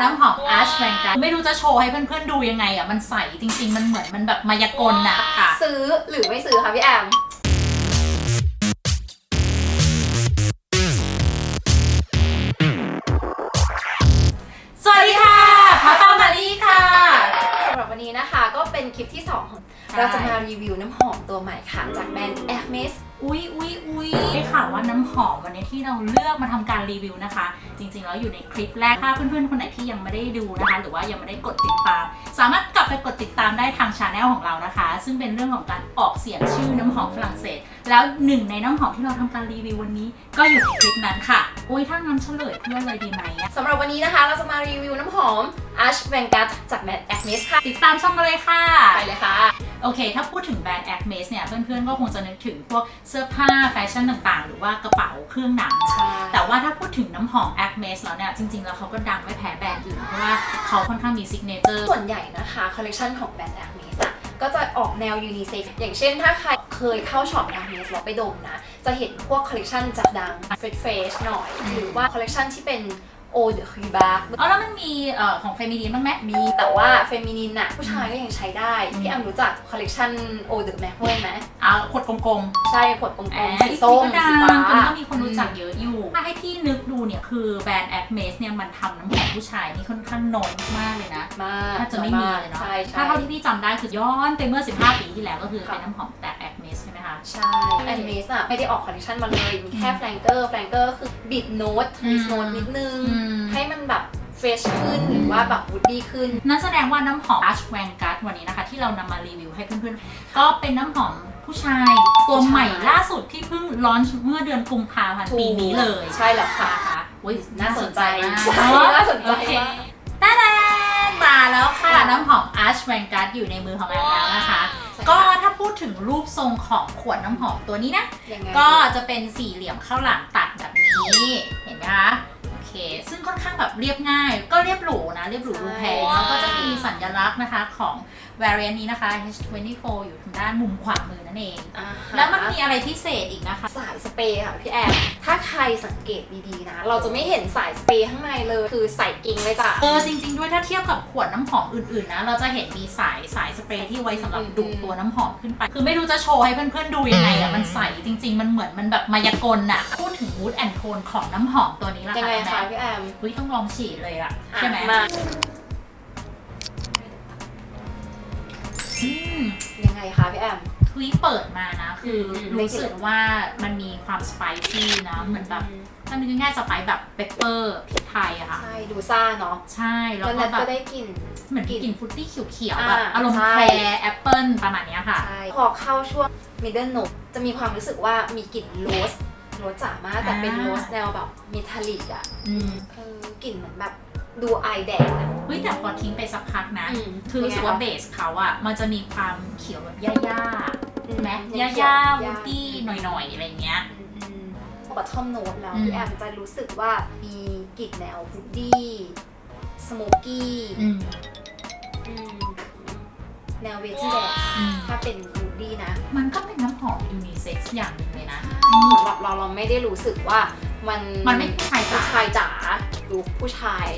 น้ำหอมอาร์ชแวนกันไม่รู้จะโชว์ให้เพื่อนๆดูยังไงอะ มันใสจริง ๆ มันเหมือนมันแบบมายากลน่ะ ค่ะ ซื้อหรือไม่ซื้อคะพี่แอม เราจะมารีวิวน้ำหอมตัวใหม่ค่ะ จากแบรนด์ Hermes อุ๊ยอุ๊ยอุ๊ยได้ข่าวว่าน้ำหอมวันนี้ที่เราเลือกมาทำการรีวิวนะคะ จริงๆแล้วอยู่ในคลิปแรกถ้าเพื่อนๆคนไหนที่ยังไม่ได้ดูนะคะ หรือว่ายังไม่ได้กดติดตาม สามารถกลับไปกดติดตามได้ทางช anel ของเรานะคะ ซึ่งเป็นเรื่องของการออกเสียงชื่อน้ำหอมฝรั่งเศส แล้วหนึ่งในน้ำหอมที่เราทำการรีวิววันนี้ ก็อยู่ในคลิปนั้นค่ะ อุ้ยถ้างั้นเฉลยเพื่อนเลยดีไหมอะสำหรับวันนี้นะคะ เราจะมารีวิวน้ำหอม Ash v a n g a r d จากแบรนด์ Hermes ค่ะ ติดตามช่องกันเลยค่ะ ไปเลยค่ะ โอเค ถ้าพูดถึงแบรนด์ Hermes เนี่ย เพื่อนๆ ก็คงจะนึกถึงพวกเสื้อผ้าแฟชั่นต่างๆ หรือว่ากระเป๋าเครื่องหนังใช่แต่ว่าถ้าพูดถึงน้ำหอม Hermes แล้วเนี่ย จริงๆ แล้วเขาก็ดังไม่แพ้แบรนด์อื่น เพราะว่าเขาค่อนข้างมีซิกเนเจอร์ ส่วนใหญ่นะคะคอลเลคชันของแบรนด์ Hermes อะก็จะออกแนวยูนิเซ็กอย่างเช่นถ้าใครเคยเข้าช็อป Hermes แล้วไปดมนะ จะเห็นพวกคอลเลคชันจัดดังเฟรชเฟชหน่อยอืมหรือว่าคอลเลคชันที่เป็น โอเดอคีบาอ๋อแล้วมันมีเอ่อของเฟมินีนบ้างไหมมีแต่ว่าเฟมินินน่ะผู้ชายก็ยังใช้ได้อืมพี่แอมรู้จักคอลเลคชันโอเดอแมคเวยไหมเอาขวดกลมๆใช่ขวดกลมอ่าๆสีส้มก็ดัสีงฟ้าคนก็มีคนรู้จักเยอะอยู่ ถ้าให้พี่นึกดูเนี่ยคือแบรนด์ Hermes เนี่ยมันทำน้ำหอมผู้ชายนี่ค่อนข้างน้อยมากเลยนะ มากถ้าจะไม่มีเลยเนาะ ใช่ใช่ ถ้าเท่าที่พี่จำได้คือย้อนไปเมื่อ 15 ปีที่แล้วก็คือค่ะเป็นน้ำหอมแต่ Hermes ใช่ไหมคะ ใช่แอนเมสอะไม่ได้ออกคอลเลคชันมาเลยมีแค่อืมแฟลงเกอร์แฟลงเกอร์คือบิดโน้ตอืมมีโน้ตนิดนึงอืมให้มันแบบเฟรชขึ้นหรือว่าแบบวูดดี้ขึ้น นั่นแสดงว่าน้ำหอม Ash Vanguard วันนี้นะคะ ที่เรานำมารีวิวให้เพื่อนๆ ก็เป็นน้ำหอมผู้ชายตัวใหม่ล่าสุดที่เพิ่งลอนช์เมื่อเดือนกุมภาพันธ์ปีนี้เลยใช่แล้วค่ะนะคะอุ๊ยน่าสนใจมากใช่เอะน่าสนใจโอเคมากตาดามาแล้วค่ะค่ะ น้ำหอม Ash Vanguard อยู่ในมือของแอมแล้วนะคะ ก็ถ้าพูดถึงรูปทรงของขวดน้ำหอมตัวนี้นะ ยังไงก็จะเป็นสี่เหลี่ยมข้างหลังตัดแบบนี้ เห็นไหมคะโอ เคซึ่งค่อนข้างแบบเรียบง่าย ก็เรียบหรูนะ เรียบหรูดูแพงแล้วก็จะมีสัญลักษณ์นะคะของ variant นี้นะคะ H24 อยู่ทางด้านมุมขวามือนั่นเองอ่าฮะแล้วมันมีอะไรพิเศษอีกนะคะ สายสเปรย์ค่ะพี่แอมถ้าใครสังเกตดีๆนะ เราจะไม่เห็นสายสเปรย์ข้างในเลยคือใส่กิ้งเลยจ้ะเออจริง ๆ ด้วยถ้าเทียบกับขวดน้ำหอมอื่นๆนะ เราจะเห็นมีสายสายสเปรย์ที่ไว้สำหรับดูดตัวน้ำหอมขึ้นไป คือไม่รู้จะโชว์ให้เพื่อนๆดูยังไงอะมันใสจริง ๆ มันเหมือนมันแบบมายากลอะพูดถึง mood and tone ของน้ำหอมตัวนี้ละยังไงแม่คะพี่แอมอุ้ยต้องลองฉีดเลยอะใช่ไหมอะมาอืมยังไงคะพี่แอมคือเปิดมานะ คืออมรู้สึกว่ามันมีความสไปซี่นะเหมือนแบบถ้านึกง่ายๆสไปซ์แบบเปปเปอร์พริกไทยอะค่ะ ใช่ ดูซ่าเนาะใช่ แล้วแล้วก็นัทแบก็บได้กลิ่นเหมือนกลิ่นกลิ่นฟรุตตี้เขียวๆอ่าแบบอารมณ์ใช่แพรแอปเปิลประมาณเนี้ยค่ะใช่พอเข้าช่วง middle note จะมีความรู้สึกว่ามีกลิ่นโรสโรสจ๋ามากแต่เป็นอ่าโรสแนวแบบเมทัลลิกอะอืมเออกลิ่นเหมือนแบบดูไอแดงอะ เฮ้ยแต่พอทิ้งไปสักพักนะ อืมคือรู้สึกว่าเป็นเบไงคะสเขาอะมันจะมีความเขียวแบบย่าๆอืใช่ไหมยัย่างเขีย่ายววูดดี้หน่อยๆอะไรเงี้ย อืมอืมพอทอมโน้ตแล้วอืม พี่แอมจะรู้สึกว่ามีกลิ่นแนววูดดี้สโมกี้อืม แนวเวจี้แดงอืมถ้าเป็นวูดดี้นะมันก็เป็นน้ำหอมยูนิเซ็กซ์อย่างหนึ่งเลยนะ สำหรับเราเราไม่ได้รู้สึกว่ามันมันไม่ผู้ชายจ๋าผู้ชายจ๋าดูผู้ชาย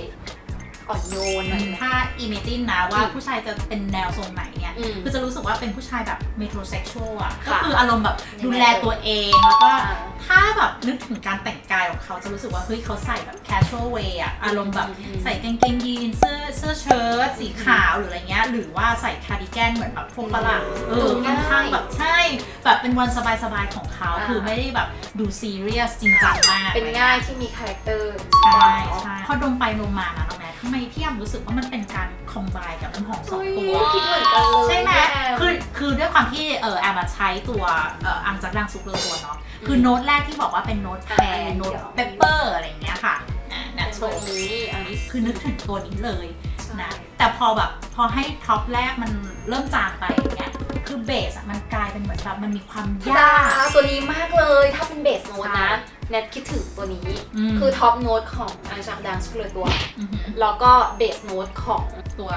อ่อนโยนอะไรอืมเงี้ย ถ้าอิเมจินนะว่าอืมผู้ชายจะเป็นแนวทรงไหนเนี่ ยอืมคือจะรู้สึกว่าเป็นผู้ชายแบบเมโทรเซ็กชวลอะก็ค่ะคืออารมณ์แบบดูแลตัวเองแล้วก็อ่าถ้าแบบนึกถึงการแต่งกายของเขาจะรู้สึกว่าเฮ้ยเขาใส่แบบ casual way อะอารมณ์แบบอืมใส่กางเกงยีนเสื้อเสื้อเชิ้ตสีขาวหรืออะไรเงี้ยหรือว่าใส่คาร์ดิแกนเหมือนแบบพวกฝรั่งเออดูค่อนข้างง่ายแบบใช่ แบบเป็นวันสบายๆของเขาอ่าคือไม่ได้แบบดูซีเรียสจริงจังมากเป็นง่ายที่มีคาแรคเตอร์ใช่เนาะใช่พอดมไปดมมานะน้องแม่ ทำไมพี่ยมรู้สึกว่ามันเป็นการคอมไบกับน้ำหอมสองตัว คิดเหมือนกันเลยใช่ไหมพี่แอมคือคือด้วยความที่เออแอมอะใช้ตัวเอ่ออังจักรดังซุปเปอร์ตัวเนาะ คือโน้ตแรกที่บอกว่าเป็นโน้ตแพรอ่าโน้ตเดี๋ยวเปปเปอร์อะไรอย่างเงี้ยค่ะอ่านะโชตัวว์นี้อันนี้คือนึกถึงตัวนี้เลยใช่นะ แต่พอแบบพอให้ท็อปแรกมันเริ่มจางไปอย่างเงี้ย คือเบสอะมันกลายเป็นเหมือนแบบมันมีความยายากตัวนี้มากเลย ถ้าเป็นเบสโน้ตใช่นะ แนทคิดถึงตัวนี้มคือท็อปโน้ตของอันจากดังสุดเลยตัวอหือแล้วก็เบสโน้ตของตัว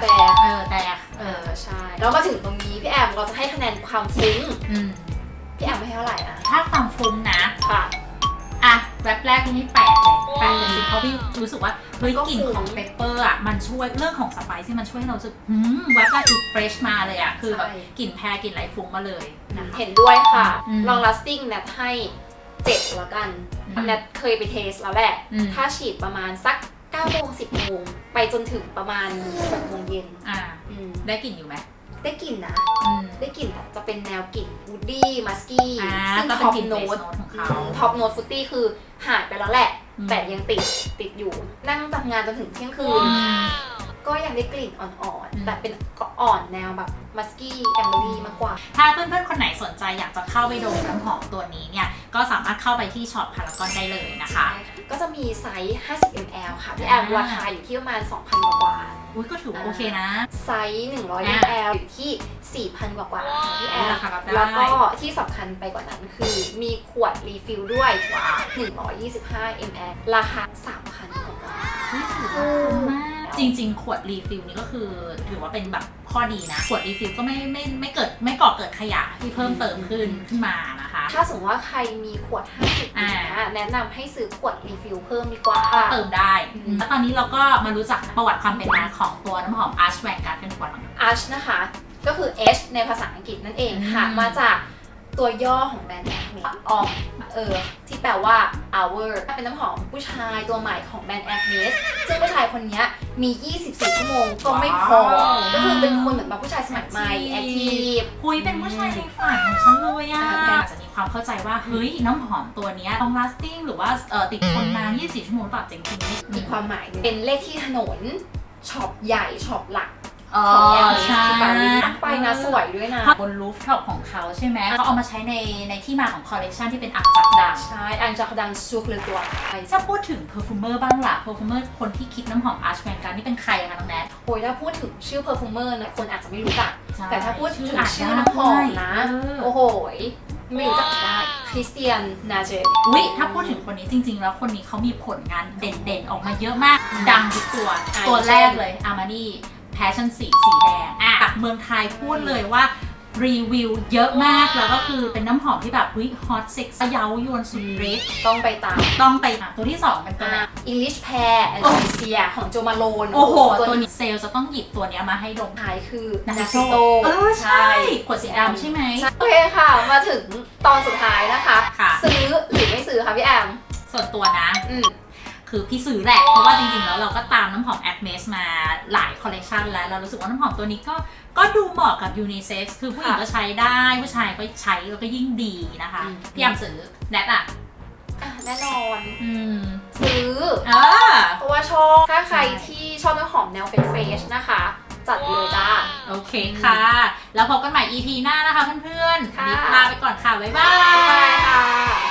แต่เออแต่เอเอออใช่แล้วมาถึงตรงนี้พี่แอมเราจะให้คะแนนความฟุ้งอืมพี่แอมไม่ให้เท่าไหร่นะถ้าความฟุ้งนะค่ะอะแรปแรกที่นี่แปลกเลยแปลกจริงๆเพราะพี่รู้สึกว่าเฮ้ยก็กลิ่นฟุ้งของเปปเปอร์อะมันช่วยเรื่องของสไปซ์ที่มันช่วยให้เรารู้สึกหืมแวบแรกคือเฟรชมาเลยอะคือแบบใช่กลิ่นแพรกลิ่นไหลฟุ้งมาเลยนะคะเห็นด้วยค่ะอืม long lasting แนทให้ 7แล้วกันอืมแนทเคยไปเทสแล้วแหละ อืม ถ้าฉีดประมาณสัก9โมง10โมงไปจนถึงประมาณ6โมงเย็นอ่า อืมได้กลิ่นอยู่ไหมได้กลิ่นนะ อืม ได้กลิ่นแบบจะเป็นแนวกลิ่นวูดดี้มัสกี้อ่าซึ่งก็เป็ท็นอปกลิ่นโน้เบสตโน้ตของเขาท็อปโน้ตฟุตตี้คือหายไปแล้วแหละ อืม แต่ยังติดติดอยู่ นั่งทำงานจนถึงเที่ยงคืนอืมก็ยังได้กลิ่นอ่อนอืม ๆ แต่เป็นอ่อนแนวแบบมัสกี้แอมเบอรี่มากกว่า ถ้าเพื่อนๆ คนไหนสนใจอยากจะเข้าไปดมน้ำหอมตัวนี้เนี่ย ก็สามารถเข้าไปที่ช็อปพารากอนได้เลยนะคะ ก็จะมีไซส์ 50 ml ค่ะพี่แอมอ่าราคาอยู่ที่ประมาณ 2,000 กว่ากว่าอุ้ยก็ถือว่าโอเคนะ ไซส์ 100อ่า ml อยู่ที่ 4,000 กว่ากว่าค่ะพี่แอมราคารับได้ แล้วก็ที่สำคัญไปกว่านั้นคือ มีขวดรีฟิลด้วยว้า125 ml ราคา 3,000 กว่ากว่าเฮ้ยถือว่าคุ้มมากจริง ๆ ขวดรีฟิลนี่ก็คือถือว่าเป็นแบบข้อดีนะ ขวดรีฟิลก็ไม่ไม่ไม่เกิดไม่ก่อเกิดขยะที่เพิ่มเติมขึ้นขึ้นมานะคะ ถ้าสมมติว่าใครมีขวด 50อ่า นะแนะนำให้ซื้อขวดรีฟิลเพิ่มดีกว่า ก็เติมได้ อืม แล้วตอนนี้เราก็มารู้จักประวัติความเป็นมาของตัวน้ำหอม Arch Vanguard กันก่อน Arch นะคะ ก็คือ H ในภาษาอังกฤษนั่นเองค่ะ อืม มาจากตัวย่อของแบรนด์แอคเนออมเออที่แปลว่า hour เป็นน้ำหอมผู้ชายตัวใหม่ของแบรนด์ Agnes ซึ่งผู้ชายคนนี้มี 24 ชั่วโมงก็ไม่พอว้าวก็คือเป็นคนเหมือนแบบผู้ชายสมัยใหม่แอคทีฟ คุยเป็นผู้ชายในฝันของฉันเลยอะอืมอาจจะมี ความเข้าใจว่าเฮ้ยน้ำหอมตัวเนี้ยต้อง lasting หรือว่าเอ่อติดทนนาน24 ชั่วโมงหรือเปล่าจริงๆนี่มีความหมายหนึ่งเป็นเลขที่ถนนช็อปใหญ่ช็อปหลักอ๋อของ Agnes ใช่ ที่ปารีสนั่งไปนะสวยด้วยนะ บนรูฟท็อปของเขาใช่ไหมเขาเอามาใช้ในในที่มาของคอลเลกชันที่เป็นอักจักดัง ใช่อันจากดังซุกเลยตัวไอถ้าพูดถึงเพอร์ฟูเมอร์บ้างล่ะเพอร์ฟูเมอร์คนที่คิดน้ำหอม Arch Vanguard นี่เป็นใครคะน้องแนทโอ้ยถ้าพูดถึงชื่อเพอร์ฟูเมอร์นะคนอาจจะไม่รู้จักใช่แต่ถ้าพูดถึงอ่านชื่อได้น้ำหอมนะเออโอ้โหย ไม่รู้จักได้คริสเตียนนาเจอุ๊ยถ้าพูดถึงคนนี้จริง ๆ แล้วคนนี้เขามีผลงานเด่นๆ ออกมาเยอะมาก ดังทุกตัวอ่าตัวแรกเช่นเลยอามานี่แพชชั่นสีสีแดงอะจากเมืองไทยพูดเลยว่า รีวิวเยอะมากแล้วก็คือเป็นน้ำหอมที่แบบวิฮอตเซ็กซ์เย้ายวนสุดฤทธิ์ต้องไปตามต้องไปอะตัวที่2เป็นตัวไหน อิงลิชแพร์แอนด์เซียของโจมาโลนโอ้โห ตัวนี้เซลล์จะต้องหยิบตัวเนี้ยมาให้ดมท้ายคือนานาซิซิโตโตเออใช่ขวดสีดำใช่ไหมใช่โอเคค่ะ มาถึงตอนสุดท้ายนะคะ ค่ะ ซื้อหรือไม่ซื้อคะพี่แอม ส่วนตัวนะอืมคือพี่ซื้อแหละ เพราะว่าจริงๆ แล้วเราก็ตามน้ำหอม a c m e s มาหลายคอลเลกชันแล้ว เรารู้สึกว่าน้ำหอมตัวนี้ก็ ก็ดูเหมาะกับยูนิเซ็กซ์คือผู้หญิงค่ะก็ใช้ได้ ผู้ชายก็ใช้แล้วก็ยิ่งดีนะคะอืม พี่ยามซื้อแนทอะ อะแน่นอน อืมซื้อ เออ เพราะว่าชอบ ถ้าใครที่ชอบน้ำหอมแนวเฟรชๆนะคะ จัดเลยจ้า โอเคค่ะ แล้วพบกันใหม่ EP หน้านะคะเพื่อนๆค่ะวันนี้ลาไปก่อนค่ะ บ๊ายบาบ๊ายบายย